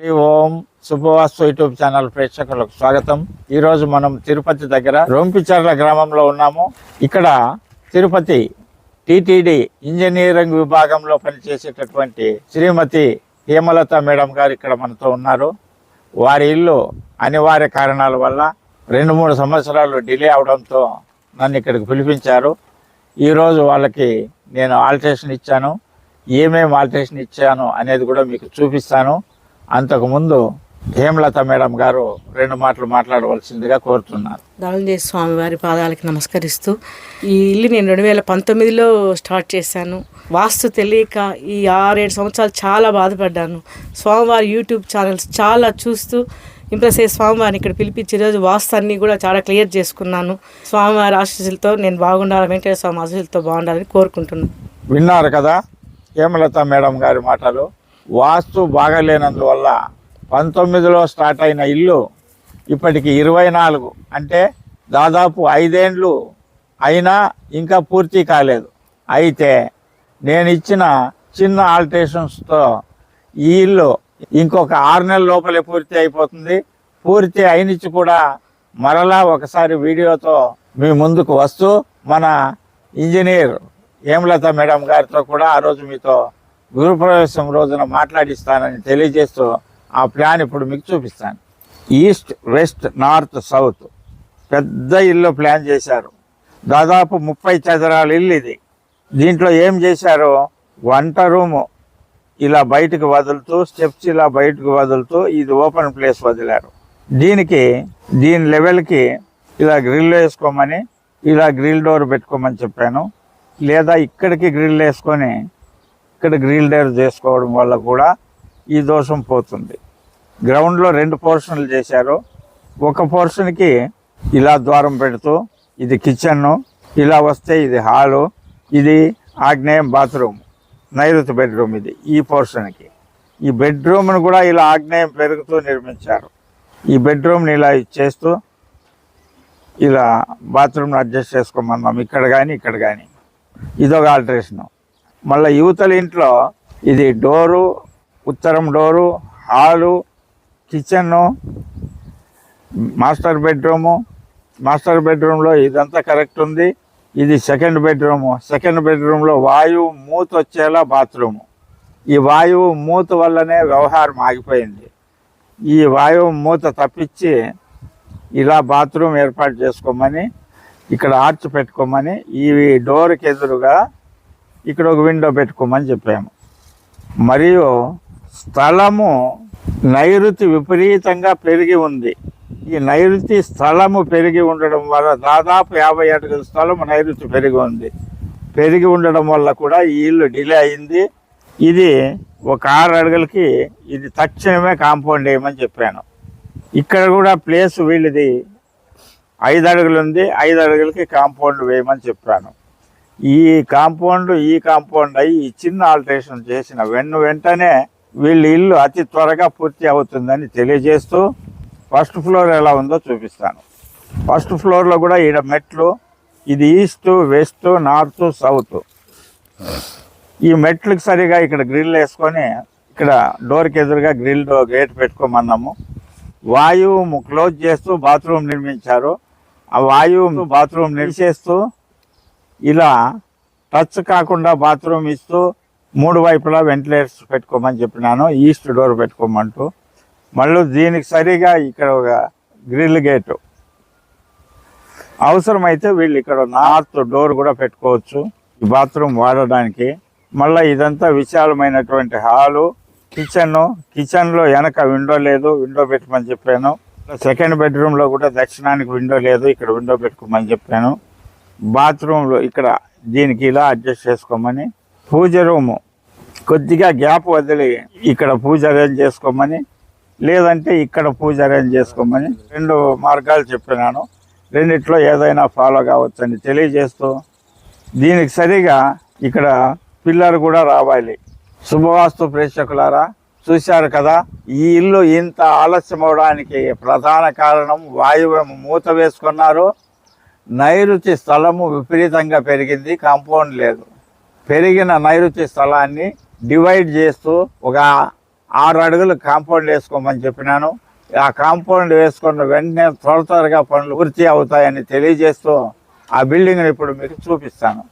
Hari Om శుభవాస్తు YouTube channel ప్రేక్షకులకు స్వాగతం. ఈ రోజు మనం తిరుపతి దగ్గర రోంపిచర్ల గ్రామంలో ఉన్నాము. ఇక్కడ తిరుపతి టిటిడి ఇంజనీరింగ్ విభాగంలో పనిచేసేటటువంటి శ్రీమతి హేమలత మేడం గారు ఇక్కడ మనతో ఉన్నారు. వారి ఇల్లు అనివార్య కారణాల వల్ల రెండు మూడు సంవత్సరాలు డిలే అవడంతో నన్ను ఇక్కడికి పిలిపించారు. ఈరోజు వాళ్ళకి నేను ఆల్టరేషన్ ఇచ్చాను. ఏమేమి ఆల్టరేషన్ ఇచ్చాను అనేది కూడా మీకు చూపిస్తాను. అంతకుముందు హేమలత మేడం గారు రెండు మాటలు మాట్లాడవలసిందిగా కోరుతున్నారు. దాళంజయ స్వామి వారి పాదాలకి నమస్కరిస్తూ ఈ ఇల్లు నేను రెండు వేల పంతొమ్మిదిలో స్టార్ట్ చేశాను. వాస్తు తెలియక ఈ ఆరేడు సంవత్సరాలు చాలా బాధపడ్డాను. స్వామివారి యూట్యూబ్ ఛానల్స్ చాలా చూస్తూ ఇంప్రెస్ అయ్యే స్వామివారిని ఇక్కడ పిలిపించి ఈరోజు వాస్తు అన్ని కూడా చాలా క్లియర్ చేసుకున్నాను. స్వామివారి ఆశీస్సులతో నేను బాగుండాలి వెంకటేశ్వర స్వామి ఆశీస్సులతో బాగుండాలని కోరుకుంటున్నాను. విన్నారు కదా హేమలత మేడం గారి మాటలు? వాస్తు బాగలేనందువల్ల పంతొమ్మిదిలో స్టార్ట్ అయిన ఇల్లు ఇప్పటికి ఇరవై నాలుగు. అంటే దాదాపు ఐదేండ్లు అయినా ఇంకా పూర్తి కాలేదు. అయితే నేను ఇచ్చిన చిన్న ఆల్టరేషన్స్తో ఈ ఇల్లు ఇంకొక ఆరు నెలల లోపలే పూర్తి అయిపోతుంది. పూర్తి అయినిచ్చి కూడా మరలా ఒకసారి వీడియోతో మీ ముందుకు వస్తూ మన ఇంజనీర్ హేమలత మేడం గారితో కూడా ఆ రోజు మీతో గురుప్రవేశం రోజున మాట్లాడిస్తానని తెలియజేస్తూ ఆ ప్లాన్ ఇప్పుడు మీకు చూపిస్తాను. ఈస్ట్ వెస్ట్ నార్త్ సౌత్ పెద్ద ఇల్లు ప్లాన్ చేశారు. దాదాపు ముప్పై చదరాల ఇల్లు ఇది. దీంట్లో ఏం చేశారు వంట రూము ఇలా బయటకు వదులుతూ స్టెప్స్ ఇలా బయటకు వదులుతూ ఇది ఓపెన్ ప్లేస్ వదిలారు. దీనికి దీని లెవెల్కి ఇలా గ్రిల్ వేసుకోమని ఇలా గ్రిల్ డోర్ పెట్టుకోమని చెప్పాను. లేదా ఇక్కడికి గ్రిల్ వేసుకొని ఇక్కడ గ్రిల్ డైర్ చేసుకోవడం వల్ల కూడా ఈ దోషం పోతుంది. గ్రౌండ్లో రెండు పోర్షన్లు చేశారు. ఒక పోర్షన్కి ఇలా ద్వారం పెడుతూ ఇది కిచెన్ ఇలా వస్తే ఇది హాలు ఇది ఆగ్నేయం బాత్రూమ్ నైరుతి బెడ్రూమ్ ఇది ఈ పోర్షన్కి ఈ బెడ్రూమ్ను కూడా ఇలా ఆగ్నేయం పెరుగుతూ నిర్మించారు. ఈ బెడ్రూమ్ని ఇలా చేస్తూ ఇలా బాత్రూమ్ని అడ్జస్ట్ చేసుకోమన్నాం. ఇక్కడ కానీ ఇక్కడ కానీ ఇదొక ఆల్టరేషను మళ్ళీ యువతల ఇంట్లో ఇది డోరు ఉత్తరం door hall kitchen master bedroom. Master బెడ్రూమ్లో ఇదంతా కరెక్ట్ ఉంది. ఇది సెకండ్ బెడ్రూము. సెకండ్ బెడ్రూమ్లో వాయువు మూత వచ్చేలా బాత్రూము. ఈ వాయువు మూత వల్లనే వ్యవహారం ఆగిపోయింది. ఈ వాయువు మూత తప్పించి ఇలా బాత్రూమ్ ఏర్పాటు చేసుకోమని ఇక్కడ ఆర్చ్ పెట్టుకోమని ఈ డోర్కి ఎదురుగా ఇక్కడ ఒక విండో పెట్టుకోమని చెప్పాము. మరియు స్థలము నైరుతి విపరీతంగా పెరిగి ఉంది. ఈ నైరుతి స్థలము పెరిగి ఉండడం వల్ల దాదాపు యాభై అడుగుల స్థలము నైరుతి పెరిగి ఉంది. పెరిగి ఉండడం వల్ల కూడా ఈ ఇల్లు డిలే అయింది. ఇది ఒక ఆరు అడుగులకి ఇది తక్షణమే కాంపౌండ్ వేయమని చెప్పాను. ఇక్కడ కూడా ప్లేస్ వీళ్ళది ఐదు అడుగులు ఉంది. ఐదు అడుగులకి కాంపౌండ్ వేయమని చెప్పాను. ఈ కాంపౌండ్ ఈ కాంపౌండ్ అయ్యి చిన్న ఆల్టరేషన్ చేసిన వెన్ను వెంటనే వీళ్ళ ఇల్లు అతి త్వరగా పూర్తి అవుతుందని తెలియజేస్తూ ఫస్ట్ ఫ్లోర్ ఎలా ఉందో చూపిస్తాను. ఫస్ట్ ఫ్లోర్లో కూడా ఈడ మెట్లు ఇది ఈస్ట్ వెస్ట్ నార్త్ సౌత్. ఈ మెట్లకు సరిగా ఇక్కడ గ్రిల్ వేసుకొని ఇక్కడ డోర్కి ఎదురుగా గ్రిల్ గేట్ పెట్టుకోమన్నాము. వాయువు క్లోజ్ చేస్తూ బాత్రూమ్ నిర్మించారు. ఆ వాయువు బాత్రూమ్ నిలిచేస్తూ ఇలా టచ్ కాకుండా బాత్రూమ్ ఇస్తూ మూడు వైపులా వెంటిలేటర్స్ పెట్టుకోమని చెప్పినాను ఈస్ట్ డోర్ పెట్టుకోమంటూ. మళ్ళీ దీనికి సరిగా ఇక్కడ ఒక గ్రిల్ గేటు. అవసరమైతే వీళ్ళు ఇక్కడ నార్త్ డోర్ కూడా పెట్టుకోవచ్చు ఈ బాత్రూమ్ వాడడానికి. మళ్ళీ ఇదంతా విశాలమైనటువంటి హాలు కిచెన్ కిచెన్లో వెనక విండో లేదు విండో పెట్టమని చెప్పాను. సెకండ్ బెడ్రూమ్లో కూడా దక్షిణానికి విండో లేదు ఇక్కడ విండో పెట్టుకోమని చెప్పాను. బాత్రూంలో ఇక్కడ దీనికి ఇలా అడ్జస్ట్ చేసుకోమని పూజ రూము. కొద్దిగా గ్యాప్ వదిలి ఇక్కడ పూజ అరేంజ్ చేసుకోమని లేదంటే ఇక్కడ పూజ అరేంజ్ చేసుకోమని రెండు మార్గాలు చెప్పినాను. రెండిట్లో ఏదైనా ఫాలో కావచ్చని తెలియజేస్తూ దీనికి సరిగా ఇక్కడ పిల్లర్ కూడా రావాలి. శుభవాస్తు ప్రేక్షకులారా చూశారు కదా ఈ ఇల్లు ఇంత ఆలస్యం అవడానికి ప్రధాన కారణం వాయువు మూత వేసుకున్నారు. నైరుతి స్థలము విపరీతంగా పెరిగింది కాంపౌండ్ లేదు. పెరిగిన నైరుతి స్థలాన్ని డివైడ్ చేస్తూ ఒక ఆరు అడుగులు కాంపౌండ్ వేసుకోమని చెప్పినాను. ఆ కాంపౌండ్ వేసుకున్న వెంటనే త్వర త్వరగా పనులు పూర్తి అవుతాయని తెలియజేస్తూ ఆ బిల్డింగ్ని ఇప్పుడు మీకు చూపిస్తాను.